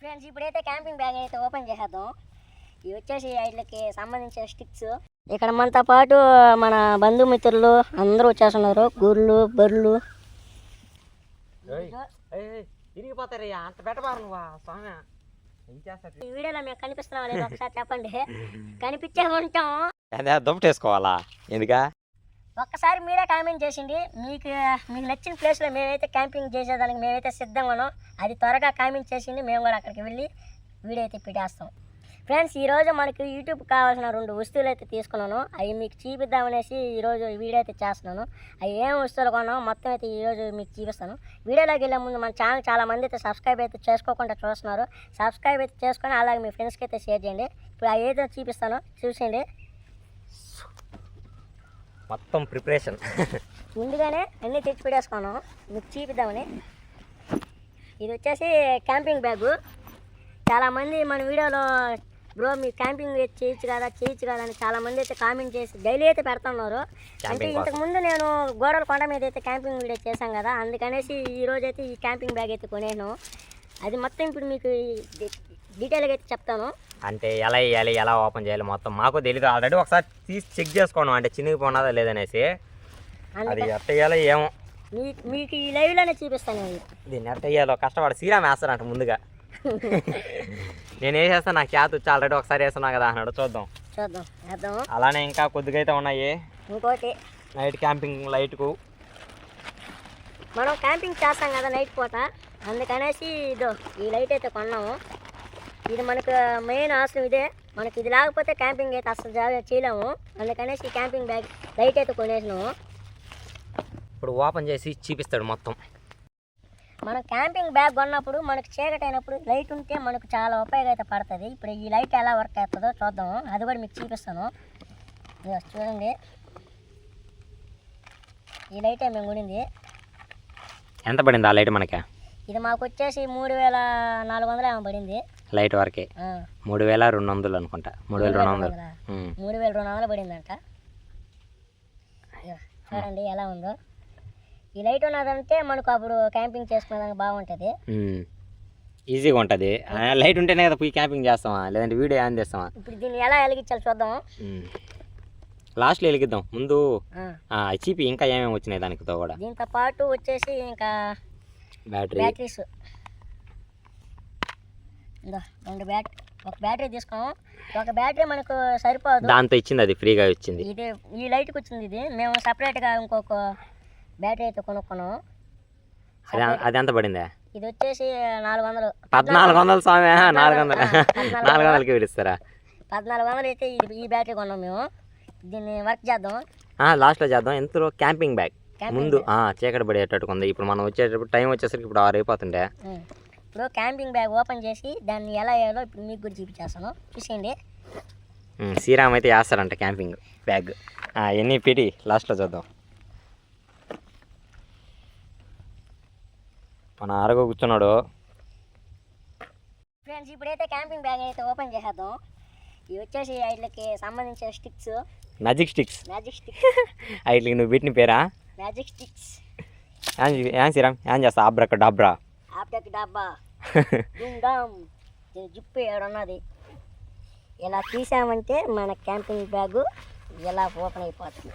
Friends ఇప్పుడైతే camping bag అయితే open చేసేద్దాం. ఇవి వచ్చేసి వీటికి సంబంధించిన స్టిక్స్. ఇక్కడ మనతో పాటు మన బంధుమిత్రులు అందరూ వచ్చేస్తున్నారు. గుర్లు బర్రెలు. తిరిగిపోతారయ్యా అంత పెట్టబారు నువ్వు స్వామి. ఏం చేస్తారు ఈ వీడియోలో మేము కనిపిస్తున్నాం లేదు ఒకసారి చెప్పండి. కనిపించే ఉంటాం. అదే దుప్పటేసుకోవాలా ఎందుకా? ఒక్కసారి మీరే కామెంట్ చేసిండి మీకు మీకు నచ్చిన ప్లేస్లో మేమైతే క్యాంపింగ్ చేసేదానికి మేమైతే సిద్ధంగా ఉన్నాం. అది త్వరగా కామెంట్ చేసింది. మేము కూడా అక్కడికి వెళ్ళి వీడియో అయితే పెట్టేస్తాం. ఫ్రెండ్స్ ఈరోజు మనకి యూట్యూబ్ కావాల్సిన రెండు వస్తువులు అయితే తీసుకున్నాను. అవి మీకు చూపిద్దామనేసి ఈరోజు వీడియో అయితే చేస్తున్నాను. అవి ఏం వస్తువులు కొన్నాం మొత్తం అయితే ఈరోజు మీకు చూపిస్తాను. వీడియోలోకి వెళ్ళే ముందు మన ఛానల్ చాలా మంది అయితే సబ్స్క్రైబ్ అయితే చేసుకోకుండా చూస్తున్నారు. సబ్స్క్రైబ్ అయితే చేసుకొని అలాగే మీ ఫ్రెండ్స్కి అయితే షేర్ చేయండి. ఇప్పుడు అవి అయితే చూపిస్తాను. చూసేయండి. మొత్తం ప్రిపరేషన్. ముందుగానే అన్నీ తెచ్చి పెట్టేసుకున్నాం. మీకు చూపిద్దామని. ఇది వచ్చేసి క్యాంపింగ్ బ్యాగు. చాలామంది మన వీడియోలో బ్రో మీరు క్యాంపింగ్ చేయొచ్చు కదా చేయొచ్చు కదా అని చాలామంది అయితే కామెంట్ చేసి డైలీ అయితే పెడుతున్నారు. అంటే Camping ఇంతకు ముందు నేను గోడల కొండ మీద అయితే క్యాంపింగ్ వీడియో చేశాం కదా అందుకనేసి ఈ రోజు అయితే ఈ క్యాంపింగ్ బ్యాగ్ అయితే కొనేను అది మొత్తం ఇప్పుడు మీకు డీటెయిల్గా అయితే చెప్తాను. అంటే ఎలా వేయాలి ఎలా ఓపెన్ చేయాలి మొత్తం? మాకు తెలియదు ఆల్రెడీ ఒకసారి తీసి చెక్ చేసుకోండి అంటే చినిగిపోన్నదా లేదనేసి అది ఎట్ట వేయాలో ఏమో. మీకు ఈ లైవ్లోనే చూపిస్తాను నేను. దీన్ని ఎట్ట వేయాలో? కష్టపడి శ్రీరామ్ వేస్తారంట ముందుగా. నేను వేసేస్తాను నాకు చేత వచ్చి ఆల్రెడీ ఒకసారి వేస్తున్నా కదా అన్నాడు. చూద్దాం. చూద్దాం. వేద్దాం. అలానే ఇంకా కొద్దిగా అయితే ఉన్నాయి. ఇంకోటి. నైట్ క్యాంపింగ్ లైట్కు. మనం క్యాంపింగ్ చేస్తాం కదా నైట్ పూట. అందుకనేసి ఇదో ఈ లైట్ అయితే కొన్నాము. ఇది మనకు మెయిన్ అవసరం ఇదే. మనకి ఇది లేకపోతే క్యాంపింగ్ అయితే అసలు చేయలేము. అందుకనేసి ఈ క్యాంపింగ్ బ్యాగ్ లైట్ అయితే కొనేసినాము. ఇప్పుడు ఓపెన్ చేసి చూపిస్తాడు మొత్తం. మనం క్యాంపింగ్ బ్యాగ్ కొన్నప్పుడు మనకు చీకటి అయినప్పుడు లైట్ ఉంటే మనకు చాలా ఉపయోగం అయితే పడుతుంది. ఇప్పుడు ఈ లైట్ ఎలా వర్క్ అవుతుందో చూద్దాము. అది కూడా మీకు చూపిస్తాను. చూడండి. ఈ లైటే మేము కొనింది. ఎంత పడింది ఆ లైట్ మనకి? ఇది మాకు వచ్చేసి మూడు వేల నాలుగు వందలు ఏమో పడింది. లైట్ వరకే. మూడు వేల రెండు వందలు అనుకుంటా. మూడు వేల రెండు వందలు. మూడు వేల రెండు వందలు పడిందంట. చూడండి ఎలా ఉందో. ఈ లైట్ ఉన్నదంటే మనకు అప్పుడు క్యాంపింగ్ చేసుకునేదానికి బాగుంటుంది. ఈజీగా ఉంటుంది. లైట్ ఉంటేనే కదా పోయి క్యాంపింగ్ చేస్తామా? లేదంటే వీడియో ఆన్ చేస్తామా? ఇప్పుడు దీన్ని ఎలా వెలిగించాలి చూద్దాం. లాస్ట్లో వెలిగిద్దాం. ముందు చీపి ఇంకా ఏమేమి వచ్చినాయి దానితో కూడా? దీంతో పాటు వచ్చేసి ఇంకా బ్యాటరీ. బ్యాటరీస్. ఇందో రెండు బ్యాట్ ఒక బ్యాటరీ తీసుకోం ఒక బ్యాటరీ మనకు సరిపోదు. దాంతో ఇచ్చింది అది ఫ్రీగా వచ్చింది ఇది ఈ లైట్కి వచ్చింది ఇది. మేము సపరేట్గా ఇంకొక బ్యాటరీ అయితే కొనుక్కున్నాం. అది అది ఎంత పడిందా? ఇది వచ్చేసి నాలుగు వందలు. పద్నాలుగు వందలు స్వామి నాలుగు వందలు. నాలుగు వందలకి పిలుస్తారా? పద్నాలుగు వందలు అయితే ఈ- బ్యాటరీ కొన్నాం మేము. దీన్ని వర్క్ చేద్దాం. లాస్ట్లో చేద్దాం. ఎంతలో క్యాంపింగ్ బ్యాగ్. ముందు ఆ, చీకటి పడేటట్టుగా ఉంది ఇప్పుడు మనం వచ్చేటప్పుడు టైం వచ్చేసరికి ఇప్పుడు ఆరు అయిపోతుండే. ఇప్పుడు క్యాంపింగ్ బ్యాగ్ ఓపెన్ చేసి దాన్ని ఎలా వేయాలో ఇప్పుడు మీకు కూడా చూపించేస్తాను. చూసేయండి. శ్రీరామ్ అయితే వేస్తారంట క్యాంపింగ్ బ్యాగ్. ఎన్ని పెట్టి లాస్ట్లో చూద్దాం. మన అరగ కూర్చున్నాడు. ఫ్రెండ్స్ ఇప్పుడైతే క్యాంపింగ్ బ్యాగ్ అయితే ఓపెన్ చేసేద్దాం. ఇవి వచ్చేసి వీటికి సంబంధించిన sticks magic sticks magic sticks వీటికి నువ్వు పెట్టిన పేరా? మ్యాజిక్ స్టిక్స్ ఏం శ్రీరామ్? ఏం చేస్తా అబ్రక్క డబ్రా. ఆప్టెక్ డబ్బా డుమ్ జిప్పు ఏడున్నది ఇలా తీసామంటే మన క్యాంపింగ్ బ్యాగు ఇలా ఓపెన్ అయిపోతుంది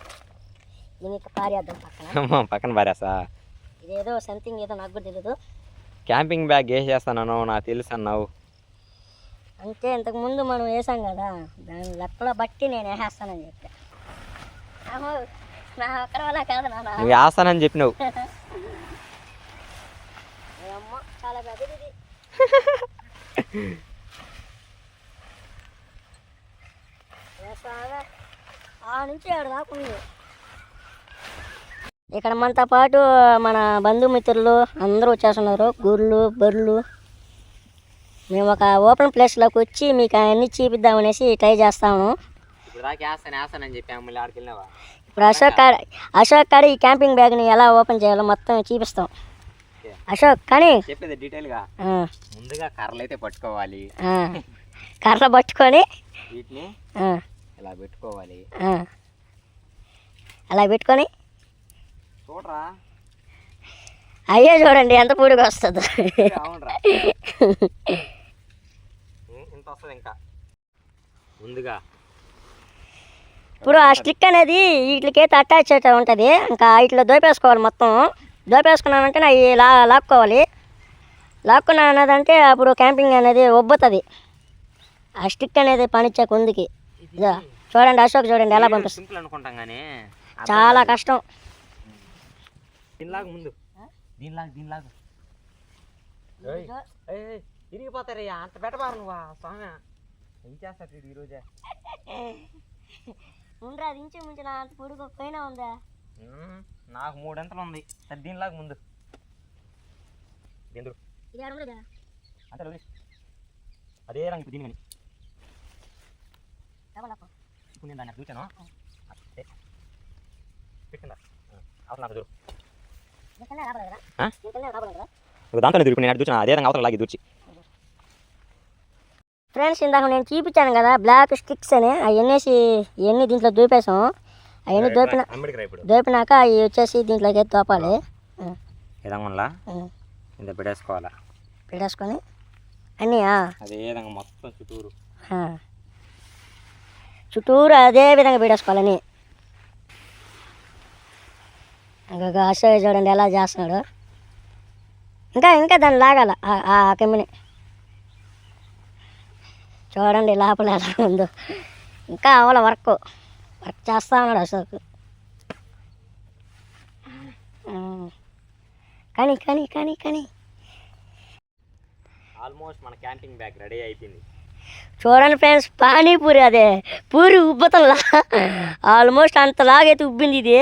దీనికి పారేద్దాం పక్కన పక్కన పారేసా ఇదేదో సంథింగ్ ఏదో నాకు కూడా తెలియదు క్యాంపింగ్ బ్యాగ్ వేసేస్తాను నాకు తెలుసు అన్నావు అంటే ఇంతకు ముందు మనం వేసాం కదా దాని లెక్కలో బట్టి నేను వేసేస్తానని చెప్పా ఆహో, నా ఒక్కరి వల్ల కాదు నువ్వు వేస్తానని చెప్పినావు అమ్మ చాలా పెద్దది? ఆ నుంచి ఆడు ఇక్కడ మనతో పాటు మన బంధుమిత్రులు అందరూ వచ్చేస్తున్నారు గుర్లు బర్రెలు. మేము ఒక ఓపెన్ ప్లేస్లోకి వచ్చి మీకు అన్నీ చూపిద్దామనేసి ట్రై చేస్తాము. ఇప్పుడు అశోక్ కాడ అశోక్ కాడ ఈ క్యాంపింగ్ బ్యాగ్ని ఎలా ఓపెన్ చేయాలో మొత్తం చూపిస్తాం. అశోక్ కానీ చెప్పేది డీటెయిల్గా. ముందుగా కర్రలు అయితే పట్టుకోవాలి కర్ర పట్టుకొని వీటిని ఇలా పెట్టుకోవాలి. అలా పెట్టుకొని చూడరా. అయ్యే చూడండి ఎంత పొడిగా వస్తుందో. అవునరా. వస్తుంది ఇంకా. ముందుగా. ఇప్పుడు ఆ స్టిక్ అనేది వీటికైతే అటాచ్ అయితే ఉంటుంది. ఇంకా వీటిలో దోపేసుకోవాలి మొత్తం. దోపేసుకున్నానంటే అవి లా లాక్కోవాలి. లాక్కున్నా అన్నదంటే అప్పుడు క్యాంపింగ్ అనేది ఒబ్బుతుంది. ఆ స్టిక్ అనేది పనిచ్చే కుందికి ఇదో, చూడండి అశోక్ చూడండి ఎలా పంపిస్తుంది సింపుల్ అనుకుంటాం కానీ చాలా కష్టం. దీనిలాగా ముందు. దీనిలాగా దీనిలాగా. ఇరిగిపోతారయ్యా అంత పెట్టబారు నువ్వా స్వామి. ఏం చేస్తాడు ఈరోజే ఉండరా దించి ముంచిన అంత పొడుగు పైన ఉందా? నాకు మూడంతలు ఉంది. సరే దీనిలాగా ముందు. ఉండదా? అంతే. అదే రంగు దీని కానీ. ఇప్పుడు నేను దాన్ని చూచాను అంతే పెట్టిందా? అవతల నాకు దూరం నేను చూచాను అదే రంగు అవతల లాగి దూచి ఫ్రెండ్స్ ఇందాక నేను చూపించాను కదా బ్లాక్ స్టిక్స్ అని. అవన్నీ ఇవన్నీ దీంట్లో దూపేసాం అవన్నీ దోపిన దోపినాక అవి వచ్చేసి దీంట్లోకి దోపాలి విధంగా ఇంత పెట్టేసుకోవాలా పెట్టేసుకొని అన్నీ అదే విధంగా మొత్తం చుట్టూరు. చుట్టూరు అదే విధంగా పెట్టేసుకోవాలని ఇంకా అశోక్ చూడండి ఎలా చేస్తున్నాడు. ఇంకా ఇంకా దాన్ని లాగాల ఆ- ఆ కమ్మిని. చూడండి లోపల ఎలా ఉందో. ఇంకా అవల వర్క్. వర్క్ చేస్తా అశోక్. కానీ కానీ కానీ కానీ. ఆల్మోస్ట్ మన క్యాంపింగ్ బ్యాగ్ రెడీ అయిపోయింది. చూడండి ఫ్రెండ్స్ పానీపూరి అదే. పూరి ఉబ్బతల్లా ఆల్మోస్ట్ అంతలాగైతే ఉబ్బింది ఇది.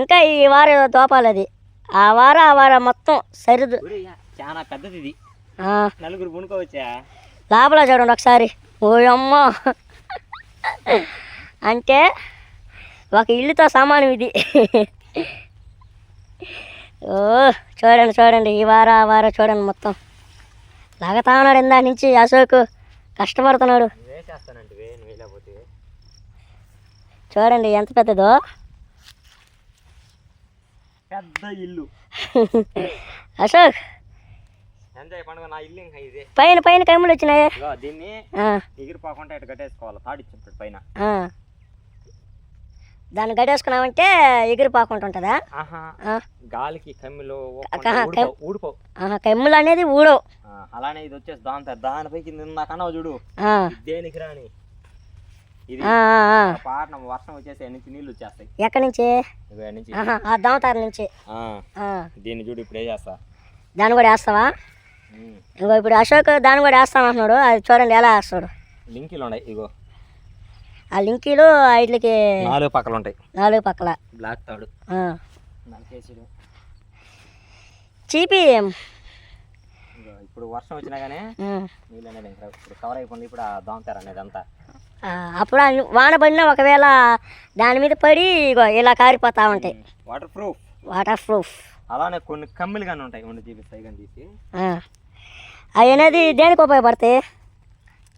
ఇంకా ఈ వారం దోపాలి అది. ఆ వారం ఆ వారం మొత్తం సరిదు చాలా పెద్దది ఇది. నలుగురు పుణుకోవచ్చా లోపల చూడండి ఒకసారి. ఓ అమ్మ అంటే ఒక ఇల్లుతో సమానం ఇది. ఓ చూడండి చూడండి. ఈ వారం ఆ వారం చూడండి మొత్తం. లాగతా ఉన్నాడు ఇందా నుంచి అశోక్. కష్టపడుతున్నాడు. చూడండి ఎంత పెద్దదో. పెద్ద ఇల్లు. అశోక్. ఎంజాయ్ పండుగ నా ఇల్లు ఇంకా ఇదే. పైన పైన కమ్ములు వచ్చినాయి. దీన్ని ఎగిరిపోకుండా ఇటు కట్టేసుకోవాలి. పైన. ఆ. దాన్ని గడేసుకున్నామంటే ఎగిరిపోకుండా ఉంటుందా ఆహా. ఆ, గాలికి కమ్మిలో కా- కమ్- ఊడిపో ఆహా, కమ్ములు అనేది ఊడవు. అలానే ఇది వచ్చేసి దాంతో దానిపైకి నాకన్నావు చూడు. దేనికి రాని? ఇది పాటన వర్షం వచ్చేసి నుంచి నీళ్ళు వచ్చేస్తాయి? ఎక్కడి నుంచి? ఆ దమతారు నుంచి. దీన్ని చూడు ఇప్పుడు ఏ చేస్తా? దాన్ని కూడా వేస్తావా. ఇంకో ఇప్పుడు అశోక్ దాన్ని కూడా వేస్తాను అంటున్నాడు అది చూడండి ఎలా వేస్తాడు. లింకులు ఉన్నాయి ఇగో. ఆ లింకీలు వీటికి నాలుగు పక్కలు ఉంటాయి నాలుగు పక్కల. బ్లాక్ తాడు. చీపి. ఇప్పుడు వర్షం వచ్చినా కానీ. నీళ్ళు అనేది ఇంకా ఇప్పుడు కవర్ అయిపోయింది. ఇప్పుడు ఆ దాంతారు అనేది అంతా. అప్పుడు వాన పడినా ఒకవేళ దాని మీద పడి ఇలా కారిపోతా ఉంటాయి. వాటర్ ప్రూఫ్ వాటర్ ప్రూఫ్ అలానే కొన్ని కమ్మిలు కానీ ఉంటాయి ఉండి చూపిస్తాయి కానీ తీసి అవి అనేది దేనికి ఉపయోగపడతాయి?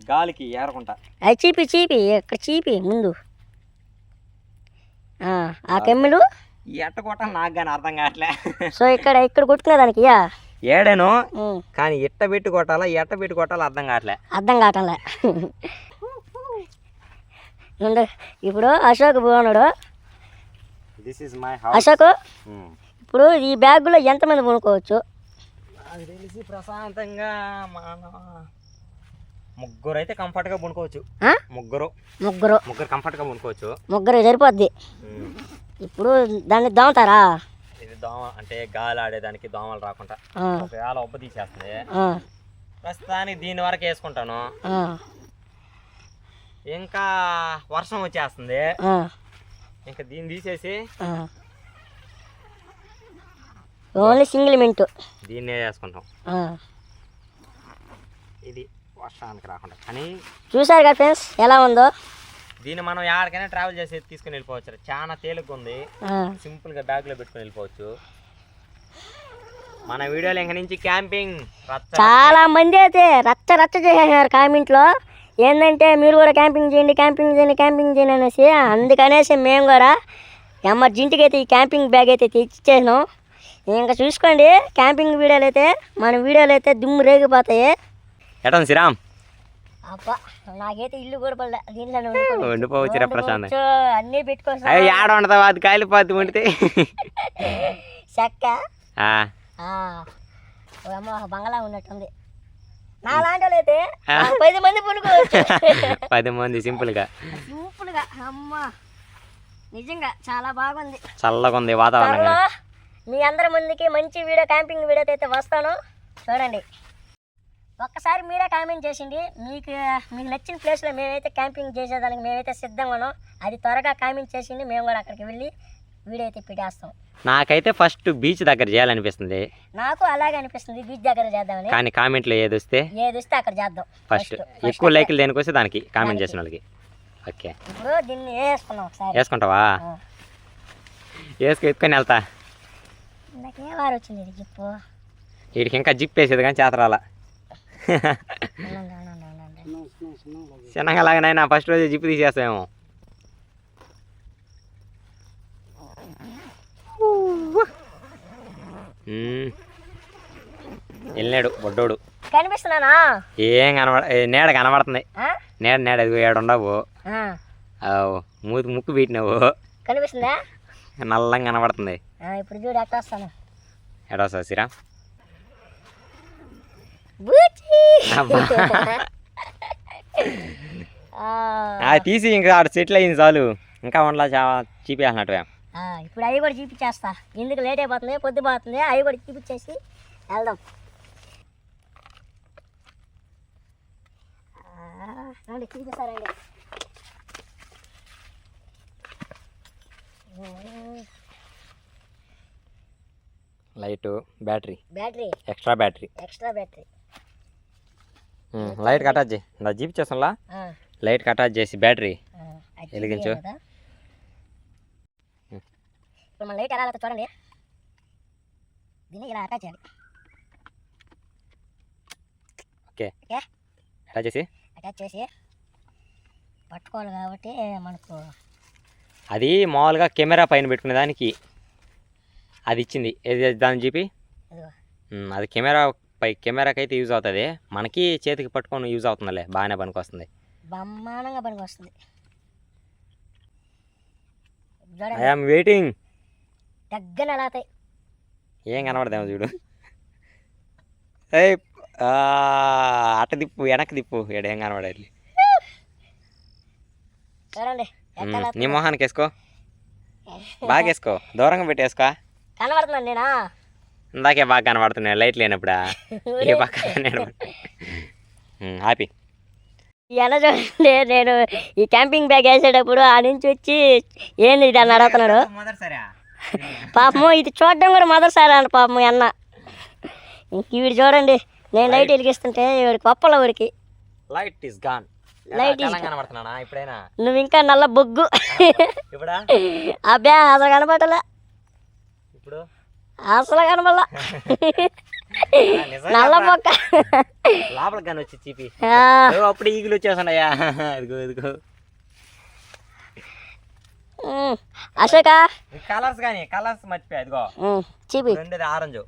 గాలికి ఏరకుంటా అవి చీపి చీపి ఇక్కడ చీపి ముందు. ఆ, కెమ్మిలు? ఎట్ట కొట్టాలి నాకు కానీ అర్థం కావట్లే. సో ఇక్కడ ఇక్కడ కొట్టుకునే దానికి యా? ఏడాను? కానీ ఇట్ట పెట్టి కొట్టాలా ఎట్ట పెట్టి కొట్టాలా అర్థం కావట్లే. అర్థం కావటంలే. ఇప్పుడు Ashok పోనాడు. This is my house Ashok? ఇప్పుడు ఈ బ్యాగులో ఎంతమంది కొనుక్కోవచ్చు? నాకు తెలిసి ప్రశాంతంగా మన ముగ్గురు అయితే కంఫర్ట్గా పడుకోవచ్చు. ఆ? ముగ్గురు. ముగ్గురు. ముగ్గురు కంఫర్ట్గా పడుకోవచ్చు. ముగ్గురు సరిపోద్ది. ఇప్పుడు దాన్ని దోమతారా? ఇది దోమ అంటే గాలి ఆడేదానికి దోమలు రాకుండా. ఒకవేళ ఉబ్బ తీసేస్తుంది ప్రస్తుతానికి దీని వరకు వేసుకుంటాను. ఇంకా వర్షం వచ్చేస్తుంది. ఇంకా దీన్ని తీసేసి. Only single mint. దీన్నే వేసుకుంటాం. ఇది. వర్షానికి రాకుండా. కానీ చూసారు కదా ఫ్రెండ్స్ ఎలా ఉందో? దీన్ని మనం ఎక్కడికైనా ట్రావెల్ చేసి తీసుకుని వెళ్ళిపోవచ్చు చాలా తేలిగ్గా ఉంది. సింపుల్గా బ్యాగ్లో పెట్టుకుని వెళ్ళిపోవచ్చు. మన వీడియోలో ఇంక నుంచి క్యాంపింగ్ రచ్చ చాలా మంది అయితే రచ్చ రచ్చ చేసేసారు కామెంట్లో. ఏంటంటే మీరు కూడా క్యాంపింగ్ చేయండి క్యాంపింగ్ చేయండి క్యాంపింగ్ చేయండి అనేసి. అందుకనేసి మేము కూడా ఎమర్జెంట్గా అయితే ఈ క్యాంపింగ్ బ్యాగ్ అయితే తెచ్చిచ్చేసినాం. ఇంకా చూసుకోండి క్యాంపింగ్ వీడియోలు అయితే మన వీడియోలు అయితే దుమ్ము రేగిపోతాయి. ఎటన్ శ్రీరామ్ నాకైతే ఇల్లు కూడా పడలే. ప్రశాంత్. అన్నీ పెట్టుకోవచ్చు అయ్యి ఉండదు అది కాలిపోద్ది వండితే. చెక్క. ఉన్నట్టుంది. నా లాంటి అయితే పది మంది పునుకోవచ్చు పది మంది సింపుల్గా. సింపుల్గా. అమ్మ నిజంగా చాలా బాగుంది. చల్లగా ఉంది వాతావరణం. మీ అందరి ముందుకి మంచి వీడియో క్యాంపింగ్ వీడియోతో అయితే వస్తాను. చూడండి. ఒక్కసారి మీరే కామెంట్ చేసింది. మీకు మీకు నచ్చిన ప్లేస్లో మేమైతే క్యాంపింగ్ చేసేదానికి మేమైతే సిద్ధంగా ఉన్నాం. అది త్వరగా కామెంట్ చేసింది. మేము కూడా అక్కడికి వెళ్ళి వీడియో అయితే పెట్టేస్తాం. నాకైతే ఫస్ట్ బీచ్ దగ్గర చేయాలనిపిస్తుంది. నాకు అలాగే అనిపిస్తుంది. బీచ్ దగ్గర చేద్దామని. కానీ కామెంట్లో ఏది వస్తే? ఏది వస్తే అక్కడ చేద్దాం. ఫస్ట్. ఎక్కువ లైకులు దేనికి వస్తే దానికి కామెంట్ చేసిన వాళ్ళకి. ఓకే. ఇప్పుడు దీన్ని వేసుకున్నాం ఒకసారి. వేసుకుంటావా. వేసుకు ఎత్తుకొని వెళ్తా. నాకు ఏ వారు వచ్చింది? జిప్పు. వీడికి ఇంకా జిప్ వేసేది కానీ చేతరాల. చిన్నగా లాగానైనా ఫస్ట్ రోజు జిప్ తీసేస్తామేమో మ్మ్. వెళ్ళినాడు బొడ్డోడు. కనిపిస్తున్నానా? ఏం కనబడ నీడ కనబడుతుంది? నీడ నీడ ఇదిగో ఏడు ఉండవు. మూతి ముక్కు పెట్టినావు కనిపిస్తుందా? నల్లంగా కనబడుతుంది. ఇప్పుడు చూడు ఎట్లా వస్తాను ఎడో ససిరా బూచి! ఆ, తీసి ఇంకా ఆడ సెటిల్ అయింది చాలు. ఇంకా వండలా చా చీపేసినట్టువే ఆ, ఇప్పుడు అవి కూడా చూపించేస్తా. ఎందుకు లేట్ అయిపోతుంది? పొద్దు పోతుంది. అవి కూడా చూపించేసి వెళ్దాం. రండి చూపిస్తారండి. Light battery. Battery. Extra battery. Extra battery. Light కటాచ్ చేయి. నా జీప్ ఆ, లైట్ కటాచ్ చేసి బ్యాటరీ వెలిగించు. ఇప్పుడు మన లైట్ ఎలా చూడండి. దీన్ని ఇలా అటాచ్ చేయాలి. ఓకే. ఓకే. ఎలా చేసి. అటాచ్ చేసి పట్టుకోవాలి కాబట్టి మనకు అది మామూలుగా కెమెరా పైన పెట్టుకునే దానికి అది ఇచ్చింది. ఏది దాని జీపీ? అది కెమెరా పై కెమెరాకి అయితే యూజ్ అవుతుంది. మనకి చేతికి పట్టుకొని యూజ్ అవుతుందిలే బాగానే పనికి వస్తుంది బ్రహ్మాండంగా పనికి వస్తుంది చూడండి ఐఆమ్ వెయిటింగ్ దగ్గర ఏం కనబడదేమో చూడు. ఏయ్ ఆ, అట్ట దిప్పు వెనక్కి దిప్పు ఏం కనబడాలి నీ మొహానికి వేసుకో. బాగా వేసుకో దూరంగా పెట్టేసుకో. కనబడుతున్నాను నేనా? ఇందాకే బాగా కనబడుతున్నాయి లైట్ లేనప్పుడా? ఏ పక్క హ్యాపీ అన్న చూడండి నేను ఈ క్యాంపింగ్ బ్యాగ్ వేసేటప్పుడు ఆ నుంచి వచ్చి ఏంది ఇది అని అడుగుతున్నాడు. పాపము ఇది చూడడం కూడా మొదటిసారి అంట పాపము ఈ అన్న. ఇంక వీడు చూడండి నేను లైట్ వెలిగిస్తుంటే వీడికి పప్పల వీడికి లైట్ ఇస్ గాన్ కనబడుతున్నానా ఇప్పుడైనా? నువ్వు ఇంకా నల్ల బొగ్గు. అబ్బా అసలు కనపడలే ఇప్పుడు? అసలు నిజంగా నల్ల రా. బొక్క లోపలికి కానీ వచ్చి చీపి. అప్పుడు ఈగులు వచ్చేస్తున్నాయా? ఇదిగో ఇదిగో. అశోక. కలర్స్ కానీ కలర్స్ మర్చిపోయా ఇదిగో. చూపి. రెండోది ఆరెంజ్.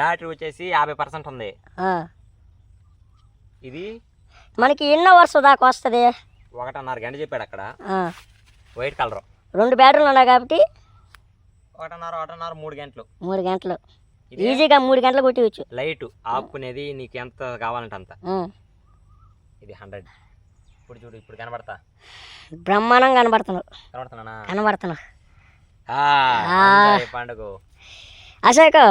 బ్యాటరీ వచ్చేసి యాభై పర్సెంట్ ఉంది. ఇది? మనకి ఎన్నో వరుస దాకా వస్తుంది. ఒకటిన్నర గంట చెప్పాడు అక్కడ. White colour. రెండు బ్యాటరీలు ఉన్నాయి కాబట్టి ఒకటిన్నర ఒకటిన్నర మూడు గంటలు. మూడు గంటలు. ఈజీగా మూడు గంటలు కొట్టివచ్చు. లైట్ ఆపుకునేది నీకు ఎంత కావాలంటే అంత. ఇది హండ్రెడ్. ఇప్పుడు చూడు ఇప్పుడు కనబడతా? బ్రహ్మాండంగా కనబడుతున్నావు. కనబడుతున్నానా? కనబడుతున్నావు. పండుగ. అశోక్.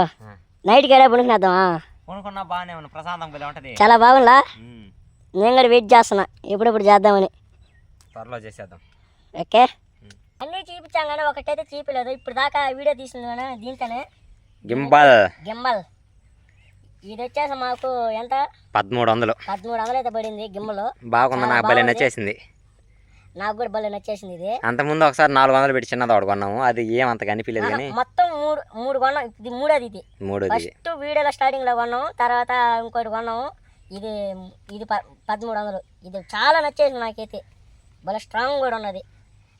నైట్కి ఎలా పడుకునేద్దామా కొనుక్కున్నా బాగానే ఉంది ప్రశాంతం భలే ఉంటది. చాలా బాగుందా? నేను కూడా వెయిట్ చేస్తున్నా. ఎప్పుడెప్పుడు చేద్దామని. త్వరలో చేసేద్దాం. ఓకే. అన్నీ చూపించాం కానీ ఒకటైతే చూపించలేదు ఇప్పుడు దాకా వీడియో తీసింది కానీ దీంతోనే గింబల్. గిమ్మల్ ఇది వచ్చేసి మాకు ఎంత? పదమూడు వందలు పదమూడు వందలు అయితే పడింది గిమ్మలు బాగుంది నాకు భలే. నచ్చేసింది. నాకు కూడా భలే నచ్చేసింది ఇది. అంతకుముందు ఒకసారి నాలుగు వందలు పెట్టి చిన్నది ఒకటి కొన్నాము. అది ఏం అంత కనిపించలేదు కానీ. మొత్తం మూడు మూడు కొన్నాం. ఇది మూడోది ఇది. మూడోది. ఫస్ట్ వీడియోలో స్టార్టింగ్లో కొన్నాం. తర్వాత ఇంకోటి కొన్నాము ఇది ఇది పదమూడు వందలు ఇది చాలా నచ్చేసింది నాకైతే. భలే స్ట్రాంగ్ కూడా ఉన్నది.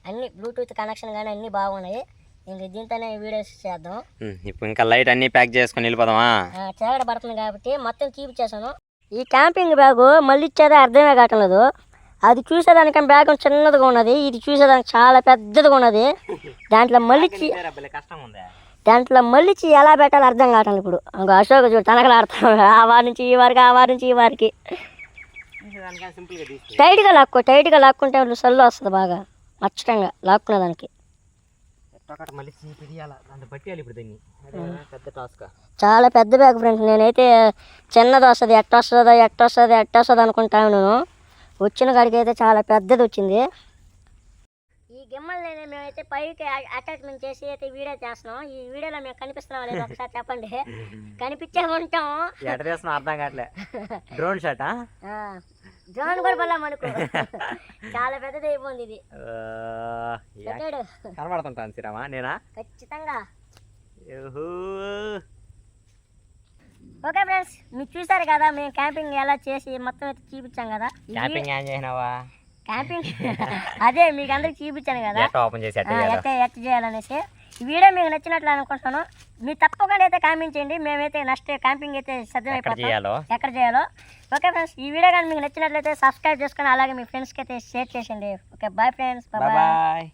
అన్ని బ్లూటూత్ కనెక్షన్ కానీ అన్నీ బాగున్నాయి. ఇంక దీంతోనే వీడియోస్ చేద్దాం. ఇప్పుడు ఇంకా లైట్ అన్నీ ప్యాక్ చేసుకొని వెళ్ళిపోదామా? చీకటి పడుతుంది కాబట్టి మొత్తం చూపించేసాను ఈ క్యాంపింగ్ బ్యాగు మళ్ళీ ఇచ్చేదే అర్థమే కావట్లేదు అది చూసేదానికన్నా బ్యాగ్ చిన్నదిగా ఉన్నది. ఇది చూసేదానికి చాలా పెద్దదిగా ఉన్నది. దాంట్లో ఉంది. దాంట్లో మళ్ళిచ్చి ఎలా పెట్టాలో అర్థం కావట్లేదు ఇప్పుడు. ఇంకా అశోక్ చూడు తనకలాడుతాం ఆ వారి నుంచి ఈ వారికి ఆ వారి నుంచి ఈ వారికి. టైట్గా లాక్కో టైట్గా లాక్కుంటే సల్లు వస్తుంది బాగా. మచ్చటంగా లాక్కునే దానికి. ఒకటి మళ్ళీ తీయాల దాన్ని పట్టేయాలి ఇప్పుడు దీన్ని. అదే పెద్ద టాస్క్. చాలా పెద్ద బ్యాగ్ ఫ్రెండ్స్. నేనైతే చిన్నది వస్తుంది ఎట్ట వస్తుందో ఎట్ట వస్తుంది ఎట్ట వస్తుంది అనుకుంటాను. నేను వచ్చిన కాడికి అయితే చాలా పెద్దది వచ్చింది. ఈ గిమ్మల్ని మేమైతే పైకి అటాచ్మెంట్ చేసి అయితే వీడియో చేస్తున్నాం. ఈ వీడియోలో మేము కనిపిస్తున్నాం లేదు ఒకసారి చెప్పండి. కనిపించే ఉంటాం. అర్థం కావట్లే. Drone shot? డ్రోన్ కూడా పడలేం అనుకో. చాలా పెద్దది అయిపోయింది ఇది. కనబడుతుంటాను శ్రీరామా. నేనా? ఖచ్చితంగా. ఓకే ఫ్రెండ్స్ మీరు చూసారు కదా మేము క్యాంపింగ్ ఎలా చేసి మొత్తం అయితే చూపించాం కదా. క్యాంపింగ్ ఏం చేసినావా? క్యాంపింగ్? అదే మీకు అందరికి చూపించాను కదా. ఓపెన్ చేసి ఎట్ట చేయాలనేసి. వీడియో మీకు నచ్చినట్లు అనుకుంటున్నాను. మీరు తప్పకుండా అయితే కామెంట్ చేయండి. మేమైతే నెక్స్ట్ క్యాంపింగ్ అయితే సిద్ధమైపోతాం ఎక్కడ చేయాలో? ఓకే ఫ్రెండ్స్ ఈ వీడియో కానీ మీకు నచ్చినట్లయితే సబ్స్క్రైబ్ చేసుకొని అలాగే మీ ఫ్రెండ్స్కి అయితే షేర్ చేసేయండి. Okay bye friends bye